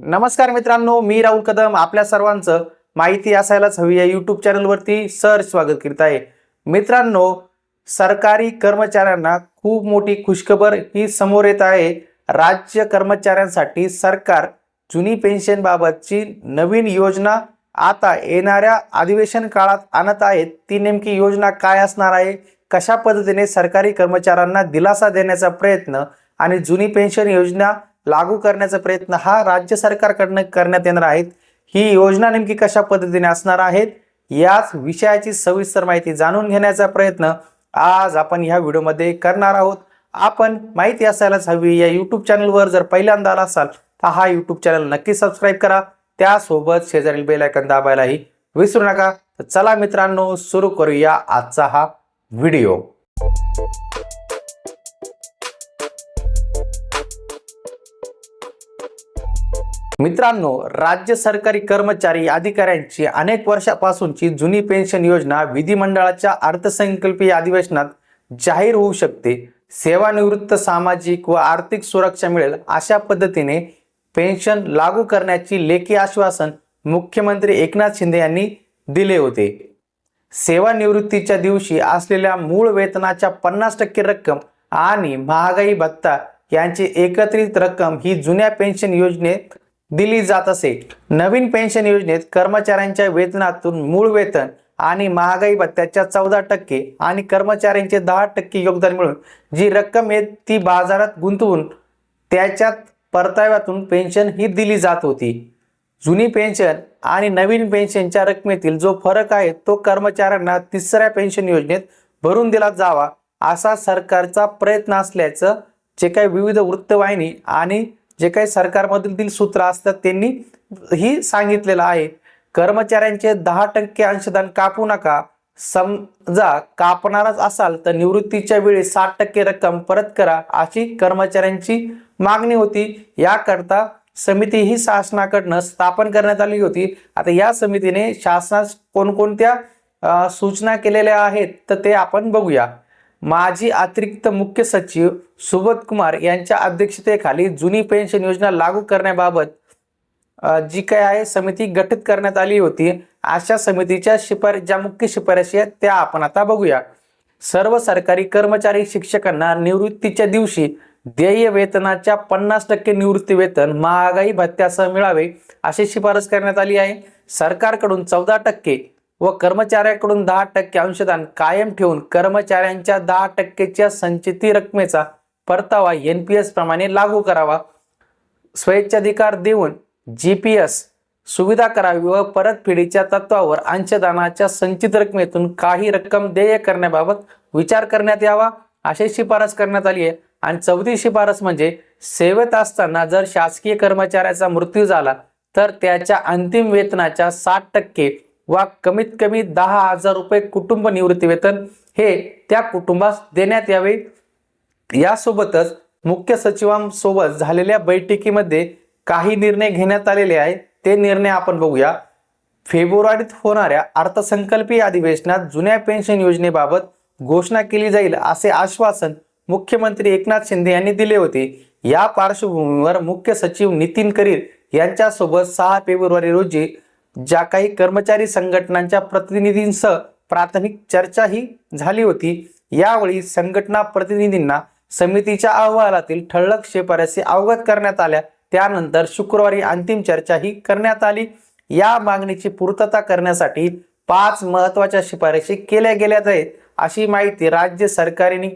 नमस्कार मित्रांनो मी राहुल कदम. आपल्या सर्वांचं माहिती असायलाच हवी या यूट्यूब चॅनलवरती सर स्वागत करीत आहे मित्रांनो सरकारी कर्मचाऱ्यांना खूप मोठी खुशखबर ही समोर येत आहे. राज्य कर्मचाऱ्यांसाठी सरकार जुनी पेन्शनबाबतची नवीन योजना आता येणाऱ्या अधिवेशन काळात आणत आहेत ती नेमकी योजना काय असणार आहे? कशा पद्धतीने सरकारी कर्मचाऱ्यांना दिलासा देण्याचा प्रयत्न आणि जुनी पेन्शन योजना लागू करण्याचा प्रयत्न हा राज्य सरकारकडनं करण्यात येणार आहेत ही योजना नेमकी कशा पद्धतीने असणार आहेत याच विषयाची सविस्तर माहिती जाणून घेण्याचा प्रयत्न आज आपण ह्या व्हिडिओमध्ये करणार आहोत. आपण माहिती असायलाच हवी या यूट्यूब चॅनलवर जर पहिल्यांदा आला असाल तर हा यूट्यूब चॅनल नक्की सबस्क्राईब करा. त्यासोबत शेजारील बेलायकन दाबायलाही विसरू नका. तर चला मित्रांनो सुरू करूया आजचा हा व्हिडिओ. मित्रांनो राज्य सरकारी कर्मचारी अधिकाऱ्यांची अनेक वर्षापासूनची जुनी पेन्शन योजना विधिमंडळाच्या अर्थसंकल्पीय अधिवेशनात जाहीर होऊ शकते. सेवानिवृत्त सामाजिक व आर्थिक सुरक्षा मिळेल अशा पद्धतीने पेन्शन लागू करण्याची लेखी आश्वासन मुख्यमंत्री एकनाथ शिंदे यांनी दिले होते. सेवानिवृत्तीच्या दिवशी असलेल्या मूळ वेतनाच्या पन्नास टक्के रक्कम आणि महागाई भत्ता यांची एकत्रित रक्कम ही जुन्या पेन्शन योजनेत दिली जात असे. नवीन पेन्शन योजनेत कर्मचाऱ्यांच्या वेतनातून मूळ वेतन आणि महागाई भत्त्याच्या चौदा टक्के आणि कर्मचाऱ्यांचे दहा टक्के योगदान मिळून जी रक्कम आहे ती बाजारात गुंतवून त्याच्यात परताव्यातून पेन्शन ही दिली जात होती. जुनी पेन्शन आणि नवीन पेन्शनच्या रकमेतील जो फरक आहे तो कर्मचाऱ्यांना तिसऱ्या पेन्शन योजनेत भरून दिला जावा असा सरकारचा प्रयत्न असल्याचं जे काही विविध वृत्तवाहिनी आणि जे काही सरकारमधील सूत्र असतात त्यांनी ही सांगितलेलं आहे. कर्मचाऱ्यांचे दहा टक्के अंशदान कापू नका. समजा कापणारच असाल तर निवृत्तीच्या वेळी साठ टक्के रक्कम परत करा अशी कर्मचाऱ्यांची मागणी होती. याकरता समिती ही शासनाकडनं स्थापन करण्यात आली होती. आता या समितीने शासनास कोणकोणत्या सूचना केलेल्या आहेत तर ते आपण बघूया. माजी अतिरिक्त मुख्य सचिव सुबोध कुमार यांच्या अध्यक्षतेखाली जुनी पेन्शन योजना लागू करण्याबाबत जी काय आहे समिती गठीत करण्यात आली होती. अशा समितीच्या शिफारस ज्या मुख्य शिफारशी आहेत त्या आपण आता बघूया. सर्व सरकारी कर्मचारी शिक्षकांना निवृत्तीच्या दिवशी देय वेतनाच्या पन्नास टक्के निवृत्ती वेतन महागाई भत्त्यासह मिळावे अशी शिफारस करण्यात आली आहे. सरकारकडून चौदा टक्के व कर्मचाऱ्याकडून दहा टक्के अंशदान कायम ठेवून कर्मचाऱ्यांच्या दहा टक्केच्या संचिती रकमेचा परतावा एन पी एस प्रमाणे लागू करावा. स्वेच्छाधिकार देऊन जी पी एस सुविधा करावी व परतफेडीच्या तत्वावर अंशदानाच्या संचित रकमेतून काही रक्कम देय करण्याबाबत विचार करण्यात यावा अशी शिफारस करण्यात आली आहे. आणि चौथी शिफारस म्हणजे सेवेत असताना जर शासकीय कर्मचाऱ्याचा मृत्यू झाला तर त्याच्या अंतिम वेतनाच्या साठ टक्के वा कमीत कमी दहा हजार रुपये कुटुंब निवृत्ती वेतन हे त्या कुटुंबास देण्यात यावे. यासोबतच मुख्य सचिवांसोबत झालेल्या बैठकीमध्ये काही निर्णय घेण्यात आलेले आहेत. ते निर्णय आपण बघूया. फेब्रुवारीत होणाऱ्या अर्थसंकल्पीय अधिवेशनात जुन्या पेन्शन योजनेबाबत घोषणा केली जाईल असे आश्वासन मुख्यमंत्री एकनाथ शिंदे यांनी दिले होते. या पार्श्वभूमीवर मुख्य सचिव नितीन करीर यांच्यासोबत सहा फेब्रुवारी रोजी ज्या काही कर्मचारी संघटनांच्या प्रतिनिधींसह प्राथमिक चर्चा ही झाली होती यावेळी संघटना प्रतिनिधींना समितीच्या अहवालातील ठळक शिफारसी अवगत करण्यात आल्या. त्यानंतर शुक्रवारी अंतिम चर्चा ही करण्यात आली. या मागणीची पूर्तता करण्यासाठी पाच महत्त्वाच्या शिफारशी केल्या गेल्या आहेत अशी माहिती राज्य सरकारी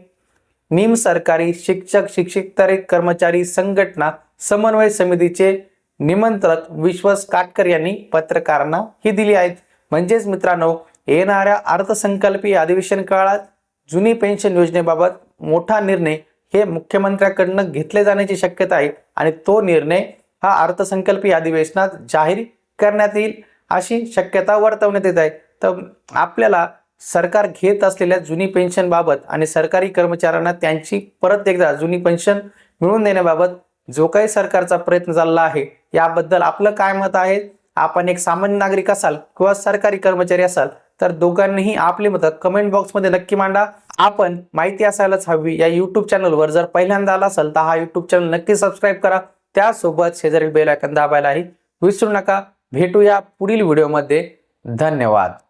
निम सरकारी शिक्षक शिक्षिकेतर कर्मचारी संघटना समन्वय समितीचे निमंत्रक विश्वास काटकर यांनी पत्रकारांना ही दिली आहेत. म्हणजेच मित्रांनो येणाऱ्या अर्थसंकल्पीय अधिवेशन काळात जुनी पेन्शन योजनेबाबत मोठा निर्णय हे मुख्यमंत्र्याकडनं घेतले जाण्याची शक्यता आहे आणि तो निर्णय हा अर्थसंकल्पीय अधिवेशनात जाहीर करण्यात येईल अशी शक्यता वर्तवण्यात येत आहे. तर आपल्याला सरकार घेत असलेल्या जुनी पेन्शनबाबत आणि सरकारी कर्मचाऱ्यांना त्यांची परत एकदा जुनी पेन्शन मिळवून देण्याबाबत जो काही सरकारचा प्रयत्न चालला आहे याबद्दल आपलं काय मत आहे? आपण एक सामान्य नागरिक असाल किंवा सरकारी कर्मचारी असाल तर दोघांनीही आपली मतं कमेंट बॉक्समध्ये नक्की मांडा. आपण माहिती असायलाच हवी. या युट्यूब चॅनलवर जर पहिल्यांदा आला असाल तर हा युट्यूब चॅनल नक्की सबस्क्राईब करा. त्यासोबत शेजारी बेल आयकन दाबायलाही विसरू नका. भेटूया पुढील व्हिडिओमध्ये धन्यवाद.